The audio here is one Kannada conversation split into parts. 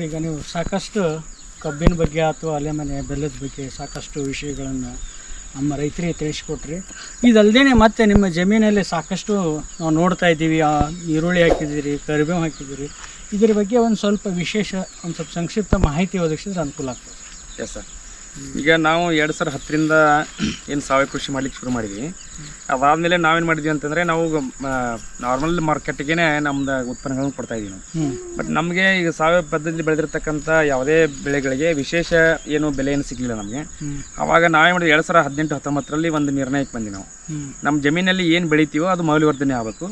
ಸಂಗಮೇಶ್ವರ್ ಈಗ ನೀವು ಸಾಕಷ್ಟು ಕಬ್ಬಿನ ಬಗ್ಗೆ ಅಥವಾ ಅಲೆ ಮನೆ ಬೆಲ್ಲದ ಬಗ್ಗೆ ಸಾಕಷ್ಟು ವಿಷಯಗಳನ್ನು ನಮ್ಮ ರೈತರಿಗೆ ತಿಳಿಸ್ಕೊಟ್ರಿ. ಇದಲ್ಲದೆ ಮತ್ತೆ ನಿಮ್ಮ ಜಮೀನಲ್ಲಿ ಸಾಕಷ್ಟು ನಾವು ನೋಡ್ತಾ ಇದ್ದೀವಿ, ಆ ಈರುಳ್ಳಿ ಹಾಕಿದ್ದೀರಿ, ಕರಿಬೇವು ಹಾಕಿದ್ದೀರಿ. ಇದ್ರ ಬಗ್ಗೆ ಒಂದು ಸ್ವಲ್ಪ ವಿಶೇಷ, ಒಂದು ಸ್ವಲ್ಪ ಸಂಕ್ಷಿಪ್ತ ಮಾಹಿತಿ ಒದಗಿಸಿದ್ರೆ ಅನುಕೂಲ ಆಗ್ತದೆ. ಎಸ್ ಸರ್ ಈಗ ನಾವು ಎರಡು ಸಾವಿರ ಹತ್ತರಿಂದ ಏನು ಸಾವಯವ ಕೃಷಿ ಮಾಡ್ಲಿಕ್ಕೆ ಶುರು ಮಾಡಿದ್ವಿ. ಅದಾದಮೇಲೆ ನಾವೇನು ಮಾಡಿದ್ವಿ ಅಂತಂದರೆ ನಾವು ನಾರ್ಮಲ್ ಮಾರ್ಕೆಟ್ಗೆ ನಮ್ದು ಉತ್ಪನ್ನಗಳನ್ನು ಕೊಡ್ತಾ ಇದೀವಿ ನಾವು. ಬಟ್ ನಮಗೆ ಈಗ ಸಾವಯವ ಪದ್ಧತಿ ಬೆಳೆದಿರ್ತಕ್ಕಂಥ ಯಾವುದೇ ಬೆಳೆಗಳಿಗೆ ವಿಶೇಷ ಏನು ಬೆಲೆ ಏನು ಸಿಗಲಿಲ್ಲ ನಮಗೆ. ಆವಾಗ ಅವಾಗ ನಾವೇ ಮಾಡಿದ್ವಿ ಎರಡು ಸಾವಿರ ಹದಿನೆಂಟು ಹತ್ತೊಂಬತ್ತರಲ್ಲಿ ಒಂದು ನಿರ್ಣಯಕ್ಕೆ ಬಂದ್ವಿ ನಾವು. ನಮ್ಮ ಜಮೀನಲ್ಲಿ ಏನು ಬೆಳಿತೀವೋ ಅದು ಮೌಲ್ಯವರ್ಧನೆ ಆಗಬೇಕು.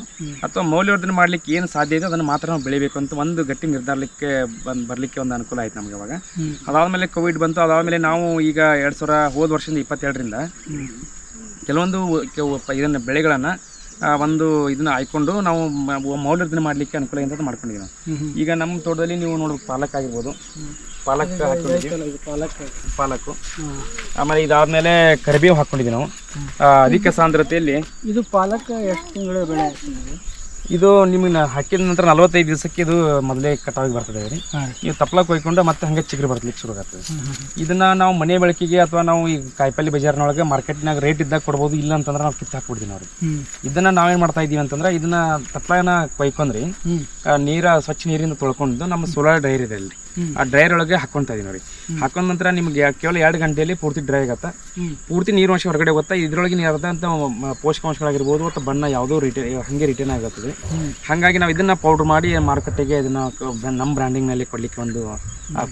ಅಥವಾ ಮೌಲ್ಯವರ್ಧನೆ ಮಾಡ್ಲಿಕ್ಕೆ ಏನು ಸಾಧ್ಯ ಇದೆ ಅದನ್ನು ಮಾತ್ರ ನಾವು ಬೆಳಿಬೇಕು ಅಂತ ಒಂದು ಗಟ್ಟಿ ನಿರ್ಧಾರಕ್ಕೆ ಬಂದು ಬರಲಿಕ್ಕೆ ಒಂದು ಅನುಕೂಲ ಆಯ್ತು ನಮಗೆ ಅವಾಗ. ಅದಾದಮೇಲೆ ಕೋವಿಡ್ ಬಂತು. ಅದಾದಮೇಲೆ ನಾವು ಈಗ ಎರಡು ಸಾವಿರ ಹೋದ ವರ್ಷದಿಂದ ಇಪ್ಪತ್ತೆರಡರಿಂದ ಕೆಲವೊಂದು ಇದನ್ನು ಬೆಳೆಗಳನ್ನು ಒಂದು ಇದನ್ನ ಆಯ್ಕೊಂಡು ನಾವು ಮೌಲ್ಯವರ್ಧನೆ ಮಾಡಲಿಕ್ಕೆ ಅನುಕೂಲ ಅಂತ ಮಾಡ್ಕೊಂಡಿದ್ದೀವಿ ನಾವು. ಈಗ ನಮ್ಮ ತೋಟದಲ್ಲಿ ನೀವು ನೋಡ್ಬೇಕು ಪಾಲಕ್ ಆಗಿರ್ಬೋದು. ಪಾಲಕ್ ಹಾಕೊಂಡಿದ್ದೀವಿ ಇದು ಪಾಲಕ್. ಪಾಲಕ್ಕು ಆಮೇಲೆ ಇದಾದ್ಮೇಲೆ ಕರಿಬೇವು ಹಾಕ್ಕೊಂಡಿದ್ದೀವಿ ನಾವು. ಅಧಿಕ ಸಾಂದ್ರತೆಯಲ್ಲಿ ಇದು ಪಾಲಕ್ ಎಷ್ಟು ತಿಂಗಳು ಬೆಳೆ ಇದು ನಿಮಗೆ ಹಾಕಿದ ನಂತರ ನಲವತ್ತೈದು ದಿವಸಕ್ಕೆ ಇದು ಮೊದಲೇ ಕಟಾವಿಗೆ ಬರ್ತದೆ ರೀ. ನೀವು ತಪ್ಪಲ ಕೊಯ್ಕೊಂಡು ಮತ್ತೆ ಹಂಗೆ ಚಿಗುರು ಬರ್ತಲಿಕ್ಕೆ ಶುರು ಆಗ್ತದೆ ಇದನ್ನ ನಾವು ಮನೆ ಬಳಕೆಗೆ ಅಥವಾ ನಾವು ಈ ಕಾಯಿಪಲ್ಲೆ ಬಜಾರ್ನೊಳಗೆ ಮಾರ್ಕೆಟ್ನಾಗ ರೇಟ್ ಇದ್ದಾಗ ಕೊಡ್ಬೋದು ಇಲ್ಲ ಅಂತಂದ್ರೆ ನಾವು ಕಿತ್ತು ಹಾಕ್ಬಿಡ್ತೀವಿ ನಾವು ರೀ. ಇದನ್ನ ನಾವೇನು ಮಾಡ್ತಾ ಇದೀವಿ ಅಂತಂದ್ರೆ ಇದನ್ನ ತಪ್ಪಲನ ಕೊಯ್ಕೊಂಡ್ರಿ. ನೀರ ಸ್ವಚ್ಛ ನೀರಿಂದ ತೊಳ್ಕೊಂಡು ನಮ್ಮ ಸೋಲಾರ್ ಡೈರಿ ಇದೆ ಅಲ್ಲಿ. ಆ ಡ್ರೈಯರ್ ಒಳಗೆ ಹಾಕೊಂತ ಇದೀವಿ ನೋಡಿ ಹಾಕೊಂಡ ನಂತರ ನಿಮ್ಗೆ ಕೇವಲ ಎರಡು ಗಂಟೆಯಲ್ಲಿ ಪೂರ್ತಿ ಡ್ರೈ ಆಗುತ್ತೆ? ಪೂರ್ತಿ ನೀರು ಅಂಶ ಹೊರಗಡೆ ಗೊತ್ತಾ ಇದ್ರೊಳಗೆ ಅಂತ ಪೋಷಕಾಂಶಗಳಾಗಿರ್ಬೋದು ಅಥವಾ ಬಣ್ಣ ಯಾವುದೋ ರಿಟೇನ್ ಹಂಗೆ ರಿಟೇನ್ ಆಗುತ್ತದೆ. ಹಾಗಾಗಿ ನಾವು ಇದನ್ನ ಪೌಡರ್ ಮಾಡಿ ಮಾರುಕಟ್ಟೆಗೆ ಇದನ್ನ ನಮ್ಮ ಬ್ರ್ಯಾಂಡಿಂಗ್ ಬ್ರ್ಯಾಂಡಿಂಗ್ನಲ್ಲಿ ಕೊಡ್ಲಿಕ್ಕೆ ಒಂದು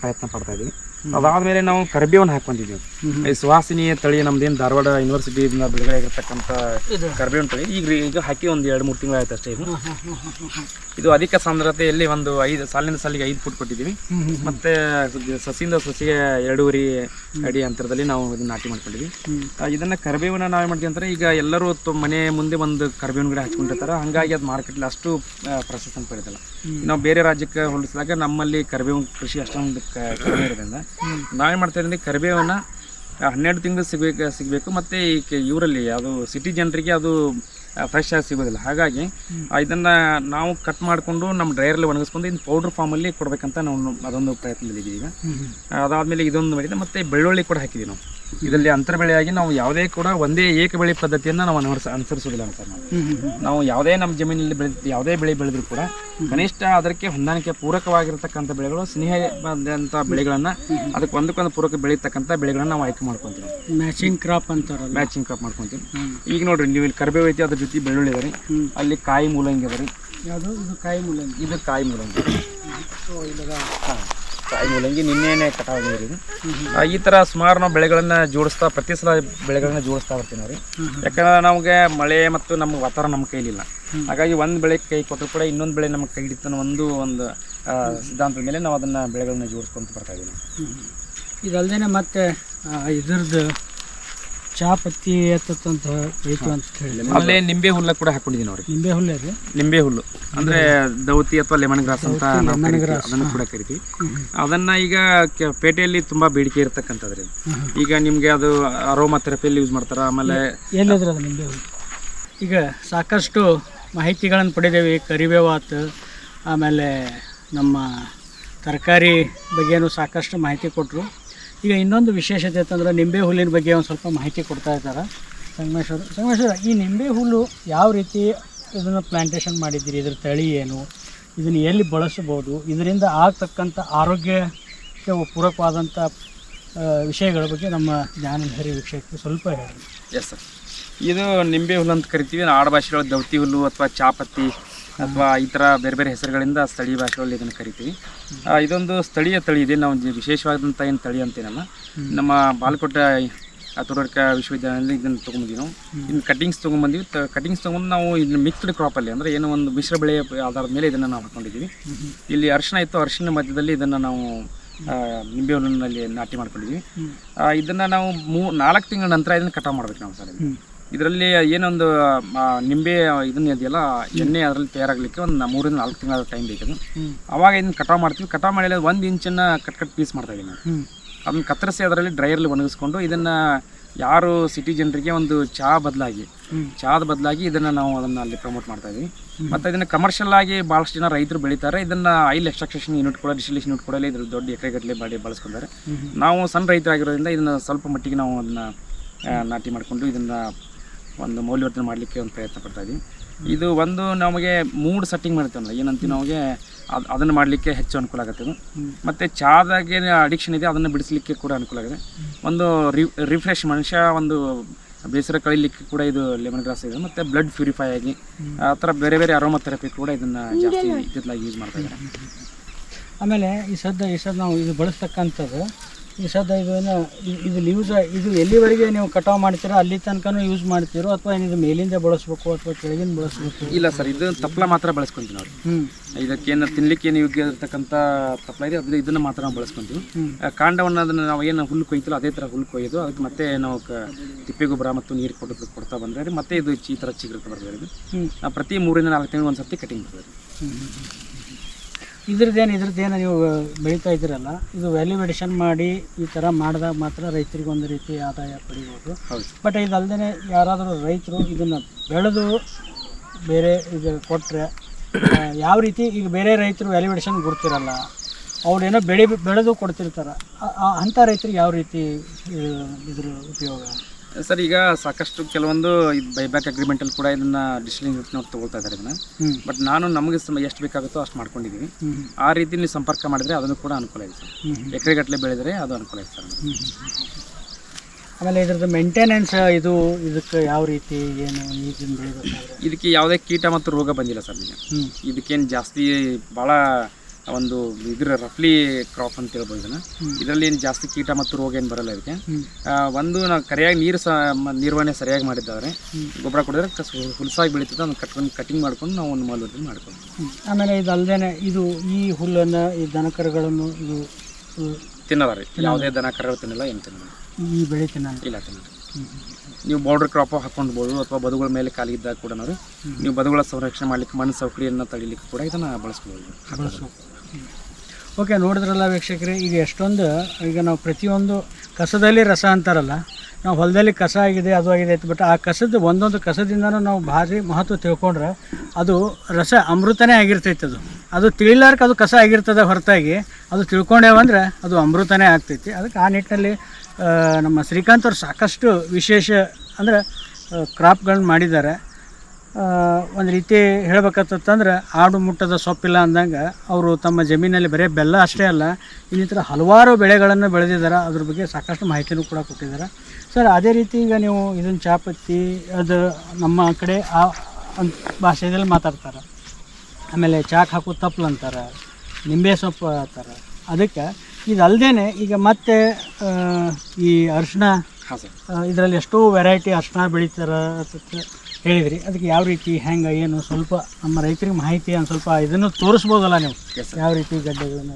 ಪ್ರಯತ್ನ ಪಡ್ತಾ ಇದೀವಿ. ಅದಾದ್ಮೇಲೆ ನಾವು ಕರಿಬೇವನ್ನ ಹಾಕೊಂಡಿದ್ದೀವಿ ಸುವಾಸಿನಿ ತಳಿ ನಮ್ದೇನು ಧಾರವಾಡ ಯೂನಿವರ್ಸಿಟಿಯಿಂದ ಬಿಡುಗಡೆ ಆಗಿರ್ತಕ್ಕಂಥ ಕರ್ಬೇವನ್ ತಳಿ. ಈಗ ಈಗ ಹಾಕಿ ಒಂದು ಎರಡು ಮೂರು ತಿಂಗಳಾಯ್ತು ಅಷ್ಟೇ ಇದು. ಅಧಿಕ ಸಾಂದ್ರತೆಯಲ್ಲಿ ಒಂದು ಐದು ಸಾಲಿನ ಸಾಲಿಗೆ ಐದು ಫುಟ್ ಕೊಟ್ಟಿದ್ದೀವಿ ಮತ್ತೆ ಸಸಿಯಿಂದ ಸಸಿಗೆ ಎರಡೂವರೆ ಅಡಿ ಅಂತರದಲ್ಲಿ ನಾವು ಇದನ್ನ ನಾಟಿ. ಆ, ಇದನ್ನ ಕರಿಬೇವನ್ನ ನಾವೇ ಮಾಡ್ತೀವಿ ಅಂದ್ರೆ ಈಗ ಎಲ್ಲರೂ ಮನೆ ಮುಂದೆ ಒಂದು ಕರಿಬೇವಿನ ಗಿಡ ಹಚ್ಕೊಂಡಿರ್ತಾರೆ. ಹಂಗಾಗಿ ಅದು ಮಾರ್ಕೆಟ್ಲಿ ಅಷ್ಟು ಪ್ರಶಸ್ತಿ ಅಂತ ಪಡೆದಿಲ್ಲ ನಾವು ಬೇರೆ ರಾಜ್ಯಕ್ಕೆ ಹೋಲಿಸಿದಾಗ ನಮ್ಮಲ್ಲಿ ಕರಿಬೇವಿನ ಕೃಷಿ ಅಷ್ಟೊಂದು ಕಡಿಮೆ ಇರೋದ್ರಿಂದ ನಾವೇನು ಮಾಡ್ತಾ ಇದ್ದೀವಿ ಕರಿಬೇವನ್ನ ಹನ್ನೆರಡು ತಿಂಗಳು ಸಿಗಬೇಕು ಸಿಗಬೇಕು. ಮತ್ತು ಈ ಇವರಲ್ಲಿ ಅದು ಸಿಟಿ ಜನರಿಗೆ ಅದು ಫ್ರೆಶ್ ಆಗಿ ಸಿಗೋದಿಲ್ಲ. ಹಾಗಾಗಿ ಇದನ್ನು ನಾವು ಕಟ್ ಮಾಡಿಕೊಂಡು ನಮ್ಮ ಡ್ರೈರಲ್ಲಿ ಒಣಗಿಸ್ಕೊಂಡು ಇನ್ನು ಪೌಡ್ರ್ ಫಾರ್ಮಲ್ಲಿ ಕೊಡಬೇಕಂತ ನಾವು ಅದೊಂದು ಪ್ರಯತ್ನದಲ್ಲಿದ್ದೀವಿ ಈಗ. ಅದಾದಮೇಲೆ ಇದೊಂದು ಮಾಡಿದೆ ಮತ್ತು ಬೆಳ್ಳುಳ್ಳಿ ಕೂಡ ಹಾಕಿದ್ದೀವಿ ನಾವು. ಇದರಲ್ಲಿ ಅಂತರ ಬೆಳೆಯಾಗಿ ನಾವು ಯಾವುದೇ ಕೂಡ ಒಂದೇ ಏಕ ಬೆಳೆ ಪದ್ಧತಿಯನ್ನು ನಾವು ಅನುಸರಿಸ ಅನುಸರಿಸೋದಿಲ್ಲ ಅಂತ ನಾವು. ನಾವು ಯಾವುದೇ ನಮ್ಮ ಜಮೀನಲ್ಲಿ ಬೆಳೆ ಯಾವುದೇ ಬೆಳೆ ಬೆಳೆದ್ರು ಕೂಡ ಕನಿಷ್ಠ ಅದಕ್ಕೆ ಹೊಂದಾಣಿಕೆ ಪೂರಕವಾಗಿರ್ತಕ್ಕಂಥ ಬೆಳೆಗಳು ಸ್ನೇಹದಂಥ ಬೆಳೆಗಳನ್ನು ಅದಕ್ಕೆ ಒಂದಕ್ಕೊಂದು ಪೂರಕ ಬೆಳೀತಕ್ಕಂಥ ಬೆಳೆಗಳನ್ನು ನಾವು ಆಯ್ಕೆ ಮಾಡ್ಕೊತೀವಿ. ಮ್ಯಾಚಿಂಗ್ ಕ್ರಾಪ್ ಅಂತಾರಲ್ಲ. ಮ್ಯಾಚಿಂಗ್ ಕ್ರಾಪ್ ಮಾಡ್ಕೊತೀವಿ. ಈಗ ನೋಡ್ರಿ ನೀವು ಇಲ್ಲಿ ಕರಿಬೇವು ಐತಿ ಅದ್ರ ಜೊತೆ ಬೆಳ್ಳುಳ್ಳಿ ಇದೆ ರೀ. ಅಲ್ಲಿ ಕಾಯಿ ಮೂಲಂಗಿ ಇದೆ ರೀ. ಯಾವುದು? ಇದು ಕಾಯಿ ಮೂಲಂಗಿ. ಇದು ಕಾಯಿ ಮೂಲಂಗಿ. ಹಾಂ. ಕಾಯಿ ಮೂಲಂಗಿ ನಿನ್ನೆನೆ ಕಟಾವು ರೀ ಆ, ಈ ಥರ ಸುಮಾರು ನಾವು ಬೆಳೆಗಳನ್ನ ಜೋಡಿಸ್ತಾ ಪ್ರತಿ ಸಲ ಬೆಳೆಗಳನ್ನ ಜೋಡಿಸ್ತಾ ಬರ್ತೀವಿ ನಾವು ರೀ. ಯಾಕಂದ್ರೆ ನಮಗೆ ಮಳೆ ಮತ್ತು ನಮ್ಮ ವಾತಾವರಣ ನಮ್ಮ ಕೈಲಿಲ್ಲ. ಹಾಗಾಗಿ ಒಂದು ಬೆಳೆ ಕೈ ಕೊಟ್ಟರು ಕೂಡ ಇನ್ನೊಂದು ಬೆಳೆ ನಮ್ಮ ಕೈ ಹಿಡಿತ ಒಂದು ಒಂದು ಸಿದ್ಧಾಂತದ ಮೇಲೆ ನಾವು ಅದನ್ನ ಬೆಳೆಗಳನ್ನ ಜೋಡಿಸ್ಕೊಂತ ಬರ್ತಾ ಇದೀವಿ ಇದಲ್ದೇನೆ ಮತ್ತೆ ಇದ್ರದ್ದು ಚಾ ಪತ್ತಿ ಎತ್ತಂತ ಅಂತ ಹೇಳಿ ಅಲ್ಲೇ ನಿಂಬೆ ಹುಲ್ಲ ಕೂಡ ಹಾಕೊಂಡಿದ್ದೀನಿ ನೋಡಿ ನಿಂಬೆ ಹುಲ್ಲ ರೀ? ನಿಂಬೆ ಹುಲ್ಲು. ಅಂದ್ರೆ ದೌತಿ ಅಥವಾ ಲೆಮನ್ ಗ್ರಾಸ್ ಅಂತ ನಾವು ಕರಿತೀವಿ. ಅದನ್ನ ಕೂಡ ಕರಿತೀವಿ. ಅದನ್ನ ಈಗ ಕೆ- ಪೇಟೆಯಲ್ಲಿ ತುಂಬಾ ಬೇಡಿಕೆ ಇರತಕ್ಕಂಥದ್ರಿ. ಈಗ ನಿಮ್ಗೆ ಅದು ಅರೋಮಾ ಥೆರಪಿಯಲ್ಲಿ ಯೂಸ್ ಮಾಡ್ತಾರ ಆಮೇಲೆ ಎಲ್ಲಿದ್ರೆ ಅದು ನಿಂಬೆ ಹುಲ್ಲು? ಈಗ ಸಾಕಷ್ಟು ಮಾಹಿತಿಗಳನ್ನು ಪಡೆದೇವಿ ಕರಿಬೇವು ಆತು ಆಮೇಲೆ ನಮ್ಮ ತರಕಾರಿ ಬಗ್ಗೆನೂ ಸಾಕಷ್ಟು ಮಾಹಿತಿ ಕೊಟ್ಟರು ಈಗ ಇನ್ನೊಂದು ವಿಶೇಷತೆ ಅಂತಂದ್ರೆ ನಿಂಬೆ ಹುಲ್ಲಿನ ಬಗ್ಗೆ ಒಂದು ಸ್ವಲ್ಪ ಮಾಹಿತಿ ಕೊಡ್ತಾ ಇದ್ದಾರೆ. ಸಂಗಮೇಶ್ವರ ಸಂಗಮೇಶ್ವರ, ಈ ನಿಂಬೆ ಹುಲ್ಲು ಯಾವ ರೀತಿ ಇದನ್ನು ಪ್ಲಾಂಟೇಶನ್ ಮಾಡಿದ್ದೀರಿ? ಇದ್ರ ತಳಿ ಏನು? ಇದನ್ನು ಎಲ್ಲಿ ಬಳಸಬಹುದು? ಇದರಿಂದ ಆಗ್ತಕ್ಕಂಥ ಆರೋಗ್ಯಕ್ಕೆ ಪೂರಕವಾದಂಥ ವಿಷಯಗಳ ಬಗ್ಗೆ ನಮ್ಮ ಜ್ಞಾನಲಹರಿ ವೀಕ್ಷಕರಿಗೆ ಸ್ವಲ್ಪ ಹೇಳಿ ಎಸ್ ಸರ್ ಇದು ನಿಂಬೆ ಹುಲ್ಲು ಅಂತ ಕರಿತೀವಿ. ಆಡು ಭಾಷೆಗಳು ದೌತಿ ಹುಲ್ಲು ಅಥವಾ ಚಾಪತ್ತಿ ಅಥವಾ ಈ ಥರ ಬೇರೆ ಬೇರೆ ಹೆಸರುಗಳಿಂದ ಸ್ಥಳೀಯ ಭಾಷೆಗಳಲ್ಲಿ ಇದನ್ನು ಕರಿತೀವಿ. ಇದೊಂದು ಸ್ಥಳೀಯ ತಳಿ ಇದೆ. ನಾವು ವಿಶೇಷವಾದಂಥ ಏನು ತಳಿ ಅಂತೇನಲ್ಲ ನಮ್ಮ ಬಾಲಕೋಟೆ ತೋಟಗಾರಿಕಾ ವಿಶ್ವವಿದ್ಯಾಲಯದಲ್ಲಿ ಇದನ್ನು ತೊಗೊಂಬಂದಿವಿ ನಾವು. ಇನ್ನು ಕಟಿಂಗ್ಸ್ ತೊಗೊಂಬಂದಿವಿ ಕಟಿಂಗ್ಸ್ ತೊಗೊಂಡು ನಾವು ಇದನ್ನ ಮಿಕ್ಸ್ಡ್ ಕ್ರಾಪಲ್ಲಿ ಅಂದರೆ ಏನೋ ಒಂದು ಮಿಶ್ರ ಬೆಳೆ ಆಧಾರದ ಮೇಲೆ ಇದನ್ನು ನಾವು ಹಾಕೊಂಡಿದ್ದೀವಿ. ಇಲ್ಲಿ ಅರಿಶಿನ ಇತ್ತು. ಅರಿಶಿನ ಮಧ್ಯದಲ್ಲಿ ಇದನ್ನು ನಾವು ನಿಂಬೆ ಹುಲ್ಲಿನಲ್ಲಿ ನಾಟಿ ಮಾಡ್ಕೊಂಡಿದ್ವಿ ಇದನ್ನು ನಾವು ಮೂ ನಾಲ್ಕು ತಿಂಗಳ ನಂತರ ಇದನ್ನು ಕಟಾವು ಮಾಡ್ಬೇಕು ನಾವು ಸರ್. ಇದರಲ್ಲಿ ಏನೊಂದು ಆ, ನಿಂಬೆ ಇದನ್ನ ಇದೆಯಲ್ಲ ಎಣ್ಣೆ ಅದರಲ್ಲಿ ತಯಾರಾಗಲಿಕ್ಕೆ ಒಂದು ಮೂರಿಂದ ನಾಲ್ಕು ತಿಂಗಳ ಟೈಮ್ ಬೇಕು ಅವಾಗ ಇದನ್ನ ಕಟಾವ್ ಮಾಡ್ತೀವಿ. ಕಟಾವ್ ಮಾಡಿ ಒಂದು ಇಂಚನ್ನ ಕಟ್ ಕಟ್ ಪೀಸ್ ಮಾಡ್ತಾ ಇದೀನಿ ನಾನು. ಹ್ಮ್. ಅದನ್ನ ಕತ್ತರಿಸಿ ಅದರಲ್ಲಿ ಡ್ರೈಯರ್ಲಿ ಒಣಗಿಸ್ಕೊಂಡು ಇದನ್ನ ಯಾರು ಸಿಟಿ ಜನರಿಗೆ ಒಂದು ಚಹಾ ಬದಲಾಗಿ ಚಹಾದ ಬದಲಾಗಿ ಇದನ್ನ ನಾವು ಅದನ್ನ ಅಲ್ಲಿ ಪ್ರಮೋಟ್ ಮಾಡ್ತಾ ಇದೀವಿ. ಮತ್ತೆ ಇದನ್ನ ಕಮರ್ಷಿಯಲ್ ಆಗಿ ಬಹಳಷ್ಟು ಜನ ರೈತರು ಬೆಳೀತಾರೆ. ಇದನ್ನ ಆಯಿಲ್ ಎಕ್ಸ್ಟ್ರಾಕ್ಷನ್ ಯೂನಿಟ್ ಕೂಡ ಡಿಸ್ಟಿಲೇಷನ್ ಯೂನಿಟ್ ಕೂಡ ಇದ್ರ ದೊಡ್ಡ ಎಕರೆಗಟ್ಟಲೆ ಬಾಡಿ ಬಳಸ್ಕೊಂತಾರೆ. ನಾವು ಸಣ್ಣ ರೈತರಾಗಿರೋದ್ರಿಂದ ಇದನ್ನ ಸ್ವಲ್ಪ ಮಟ್ಟಿಗೆ ನಾವು ಅದನ್ನು ನಾಟಿ ಮಾಡಿಕೊಂಡು ಇದನ್ನು ಒಂದು ಮೌಲ್ಯವರ್ಧನೆ ಮಾಡಲಿಕ್ಕೆ ಒಂದು ಪ್ರಯತ್ನ ಪಡ್ತಾ ಇದ್ದೀವಿ ಇದು ಒಂದು ನಮಗೆ ಮೂಡ್ ಸೆಟ್ಟಿಂಗ್ ಮಾಡ್ತೇವಲ್ಲ ಏನಂತೀವಿ ನಮಗೆ ಅದು ಅದನ್ನು ಮಾಡಲಿಕ್ಕೆ ಹೆಚ್ಚು ಅನುಕೂಲ ಆಗುತ್ತೆ ಇದು. ಮತ್ತು ಚಹಾದಾಗೆ ಅಡಿಕ್ಷನ್ ಇದೆ ಅದನ್ನು ಬಿಡಿಸ್ಲಿಕ್ಕೆ ಕೂಡ ಅನುಕೂಲ ಆಗಿದೆ. ಒಂದು ರಿಫ್ರೆಶ್ ಮನುಷ್ಯ ಒಂದು ಬೇಸರ ಕಳೀಲಿಕ್ಕೆ ಕೂಡ ಇದು ಲೆಮನ್ ಗ್ರಾಸ್ ಇದೆ. ಮತ್ತು ಬ್ಲಡ್ ಪ್ಯೂರಿಫೈ ಆಗಿ ಆ ಥರ ಬೇರೆ ಬೇರೆ ಅರೋಮಾ ಥೆರಪಿ ಕೂಡ ಇದನ್ನು ಜಾಸ್ತಿ ಇತ್ತಿತ್ತಲಾಗಿ ಯೂಸ್ ಮಾಡ್ತಾ ಇದ್ದಾರೆ. ಆಮೇಲೆ ಈ ಸದ್ದು ಈ ಸದ್ದು ನಾವು ಇದು ಬಳಸ್ತಕ್ಕಂಥದ್ದು ಈ ಇದನ್ನು ಇದು ಯೂಸ್ ಇದು ಎಲ್ಲಿವರೆಗೆ ನೀವು ಕಟಾವು ಮಾಡ್ತೀರೋ? ಅಲ್ಲಿ ತನಕನೂ ಯೂಸ್ ಮಾಡ್ತೀರೋ? ಅಥವಾ ಏನಿದು ಮೇಲಿಂದ ಬಳಸ್ಬೇಕು ಅಥವಾ ಕೆಳಗಿಂದ ಬಳಸ್ಬೇಕು? ಇಲ್ಲ ಸರ್ ಇದು ತಪ್ಪಲ ಮಾತ್ರ ಬಳಸ್ಕೊಂತೀವಿ ನಾವು. ಹ್ಞೂ ಇದಕ್ಕೇನು ತಿನ್ಲಿಕ್ಕೆ ಏನು ಯೋಗ್ಯ ಇರತಕ್ಕಂಥ ತಪ್ಪಲ ಇದೆ. ಅದು ಇದನ್ನು ಮಾತ್ರ ನಾವು ಬಳಸ್ಕೊಂತೀವಿ. ಕಾಂಡವನ್ನು ಅದನ್ನು ನಾವು ಏನು ಹುಲ್ಲು ಕೊಯ್ತಲ್ಲ ಅದೇ ಥರ ಹುಲ್ಲು ಕೊಯ್ಯೋದು. ಅದಕ್ಕೆ ಮತ್ತೆ ನಾವು ಕ ತಿಪ್ಪೆ ಗೊಬ್ಬರ ಮತ್ತು ನೀರು ಕೊಟ್ಟು ಕೊಡ್ತಾ ಬಂದರೆ ಮತ್ತೆ ಇದು ಈ ಥರ ಚಿಗ್ರತ ಬರ್ತದೆ ಇದು ಪ್ರತಿ ಮೂರಿಂದ ನಾಲ್ಕು ತಿಂಗಳು ಒಂದು ಸರ್ತಿ ಕಟಿಂಗ್ ಬರ್ತದೆ ಇದ್ರದ್ದೇನು ಇದ್ರದ್ದೇನು ನೀವು ಬೆಳೀತಾ ಇದ್ದೀರಲ್ಲ ಇದು ವ್ಯಾಲ್ಯೂವೇಷನ್ ಮಾಡಿ ಈ ಥರ ಮಾಡಿದಾಗ ಮಾತ್ರ ರೈತರಿಗೆ ಒಂದು ರೀತಿ ಆದಾಯ ಪಡಿಬೋದು. ಬಟ್ ಇದಲ್ಲದೇ ಯಾರಾದರೂ ರೈತರು ಇದನ್ನು ಬೆಳೆದು ಬೇರೆ ಇದು ಕೊಟ್ಟರೆ ಯಾವ ರೀತಿ ಈಗ ಬೇರೆ ರೈತರು ವ್ಯಾಲ್ಯೂವೇಷನ್ ಗುರ್ತಿರಲ್ಲ ಅವ್ರೇನೋ ಬೆಳೆ ಬೆಳೆದು ಕೊಡ್ತಿರ್ತಾರೆ ಅಂಥ ರೈತರಿಗೆ ಯಾವ ರೀತಿ ಇದು ಇದ್ರ ಉಪಯೋಗ? ಸರ್ ಈಗ ಸಾಕಷ್ಟು ಕೆಲವೊಂದು ಇದು ಬೈಬ್ಯಾಕ್ ಅಗ್ರಿಮೆಂಟಲ್ಲಿ ಕೂಡ ಇದನ್ನ ಡಿಸ್ಟಿಲಿಂಗ್ ಯೂನಿಟ್ನವ್ರು ತೊಗೊಳ್ತಾ ಇದ್ದಾರೆ ಇದನ್ನ. ಬಟ್ ನಾನು ನಮಗೆ ಎಷ್ಟು ಬೇಕಾಗುತ್ತೋ ಅಷ್ಟು ಮಾಡ್ಕೊಂಡಿದ್ದೀವಿ ಆ ರೀತಿ ನೀವು ಸಂಪರ್ಕ ಮಾಡಿದರೆ ಅದನ್ನು ಕೂಡ ಅನುಕೂಲ ಇದೆ ಸರ್. ಎಕರೆಗಟ್ಟಲೆ ಬೆಳೆದರೆ ಅದು ಅನುಕೂಲ ಇದೆ ಸರ್. ಆಮೇಲೆ ಇದ್ರದ್ದು ಮೇಂಟೆನೆನ್ಸ್ ಇದು ಇದಕ್ಕೆ ಯಾವ ರೀತಿ ಏನು ಈಗಿನ ಬೆಳಿಬೇಕಾದ್ರೆ ಇದಕ್ಕೆ ಯಾವುದೇ ಕೀಟ ಮತ್ತು ರೋಗ ಬಂದಿಲ್ಲ ಸರ್ ಈಗ. ಇದಕ್ಕೇನು ಜಾಸ್ತಿ ಭಾಳ ಒಂದು ಇದ್ರ ರಫ್ಲಿ ಕ್ರಾಪ್ ಅಂತ ಹೇಳ್ಬೋದು ಇದನ್ನ. ಇದರಲ್ಲಿ ಏನು ಜಾಸ್ತಿ ಕೀಟ ಮತ್ತು ರೋಗ ಏನು ಬರಲ್ಲ ಇದಕ್ಕೆ. ಒಂದು ನಾವು ಕರೆಯಾಗಿ ನೀರು ಸಹ ನಿರ್ವಹಣೆ ಸರಿಯಾಗಿ ಮಾಡಿದ್ದಾರೆ ಗೊಬ್ಬರ ಕೊಡಿದ್ರೆ ಹುಲ್ಸಾಗಿ ಬೆಳೀತದೆ ಅದನ್ನು ಕಟ್ಕೊಂಡು ಕಟಿಂಗ್ ಮಾಡ್ಕೊಂಡು ನಾವು ಒಂದು ಮಾಲೂರಿ ಮಾಡ್ಕೊಂಡು ಆಮೇಲೆ ಇದು ಅಲ್ಲದೆ ಇದು ಈ ಹುಲ್ಲನ್ನು ಈ ದನಕರುಗಳನ್ನು ಇದು ತಿನ್ನಲ್ಲ ರೀ. ಯಾವುದೇ ದನ ಕರ ತಿನ್ನಲ್ಲ ಏನು ತಿನ್ನಲ್ಲ. ಈ ಬೆಳೆ ತಿನ್ನಲ್ಲ. ಇಲ್ಲ ತಿನ್ನಲ್ಲ. ನೀವು ಬಾರ್ಡರ್ ಕ್ರಾಪ್ ಹಾಕೊಂಡ್ಬೋದು ಅಥವಾ ಬದುಗಳ ಮೇಲೆ ಕಾಲಿದ್ದಾಗ ಕೂಡ ನಾವು ನೀವು ಬದುಗಳ ಸಂರಕ್ಷಣೆ ಮಾಡ್ಲಿಕ್ಕೆ ಮಣ್ಣು ಸೌಕರ್ಯವನ್ನು ತಡಿಲಿಕ್ಕೆ ಕೂಡ ಇದನ್ನು ಬಳಸ್ಬೋದು. ಬಳಸು ಓಕೆ, ನೋಡಿದ್ರಲ್ಲ ವೀಕ್ಷಕರೇ, ಈಗ ಎಷ್ಟೊಂದು, ಈಗ ನಾವು ಪ್ರತಿಯೊಂದು ಕಸದಲ್ಲಿ ರಸ ಅಂತಾರಲ್ಲ, ನಾವು ಹೊಲದಲ್ಲಿ ಕಸ ಆಗಿದೆ, ಅದು ಆಗಿದೆ ಅಂತ ಬಟ್ ಆ ಕಸದ ಒಂದೊಂದು ಕಸದಿಂದನೂ ನಾವು ಭಾರಿ ಮಹತ್ವ ತಿಳ್ಕೊಂಡ್ರೆ ಅದು ರಸ ಅಮೃತನೇ ಆಗಿರ್ತೈತೆ ಅದು. ಅದು ತಿಳಿಲಾರ್ಕ ಅದು ಕಸ ಆಗಿರ್ತದೆ ಹೊರತಾಗಿ, ಅದು ತಿಳ್ಕೊಂಡೇವಂದ್ರೆ ಅದು ಅಮೃತನೇ ಆಗ್ತೈತಿ. ಅದಕ್ಕೆ ಆ ನಿಟ್ಟಿನಲ್ಲಿ ನಮ್ಮ ಶ್ರೀಕಾಂತ್ ಅವ್ರು ಸಾಕಷ್ಟು ವಿಶೇಷ ಅಂದರೆ ಕ್ರಾಪ್ಗಳನ್ನ ಮಾಡಿದ್ದಾರೆ. ಒಂದು ರೀತಿ ಹೇಳ್ಬೇಕಂತಂದ್ರೆ ಆಡು ಮುಟ್ಟದ ಸೊಪ್ಪಿಲ್ಲ ಅಂದಂಗೆ ಅವರು ತಮ್ಮ ಜಮೀನಲ್ಲಿ ಬರೀ ಬೆಲ್ಲ ಅಷ್ಟೇ ಅಲ್ಲ ಇನ್ನಿತರ ಹಲವಾರು ಬೆಳೆಗಳನ್ನು ಬೆಳೆದಿದ್ದಾರೆ. ಅದ್ರ ಬಗ್ಗೆ ಸಾಕಷ್ಟು ಮಾಹಿತಿನೂ ಕೂಡ ಕೊಟ್ಟಿದ್ದಾರೆ. ಸರ್ ಅದೇ ರೀತಿ ಈಗ ನೀವು ಇದನ್ನು ಚಾಪತ್ತಿ ಅದು ನಮ್ಮ ಕಡೆ ಆ ಅಂತ ಭಾಷೆಯಲ್ಲಿ ಮಾತಾಡ್ತಾರೆ. ಆಮೇಲೆ ಚಾಕ್ ಹಾಕೋ ತಪ್ಪಲು ಅಂತಾರೆ ನಿಂಬೆ ಸೊಪ್ಪು ಅಂತಾರೆ. ಅದಕ್ಕೆ ಇದಲ್ಲದೇ ಈಗ ಮತ್ತೆ ಈ ಅರಿಶಿಣ ಹಾಂ ಇದರಲ್ಲಿ ಎಷ್ಟೋ ವೆರೈಟಿ ಅರ್ಶಿನ ಬೆಳೀತಾರೆ ಅಂತ ಹೇಳಿದ್ರಿ. ಅದಕ್ಕೆ ಯಾವ ರೀತಿ ಹೆಂಗೆ ಏನು ಸ್ವಲ್ಪ ನಮ್ಮ ರೈತರಿಗೆ ಮಾಹಿತಿ ಒಂದು ಸ್ವಲ್ಪ ಇದನ್ನು ತೋರಿಸ್ಬೋದಲ್ಲ ನೀವು? ಯಾವ ರೀತಿ ಗಡ್ಡೆಗಳನ್ನ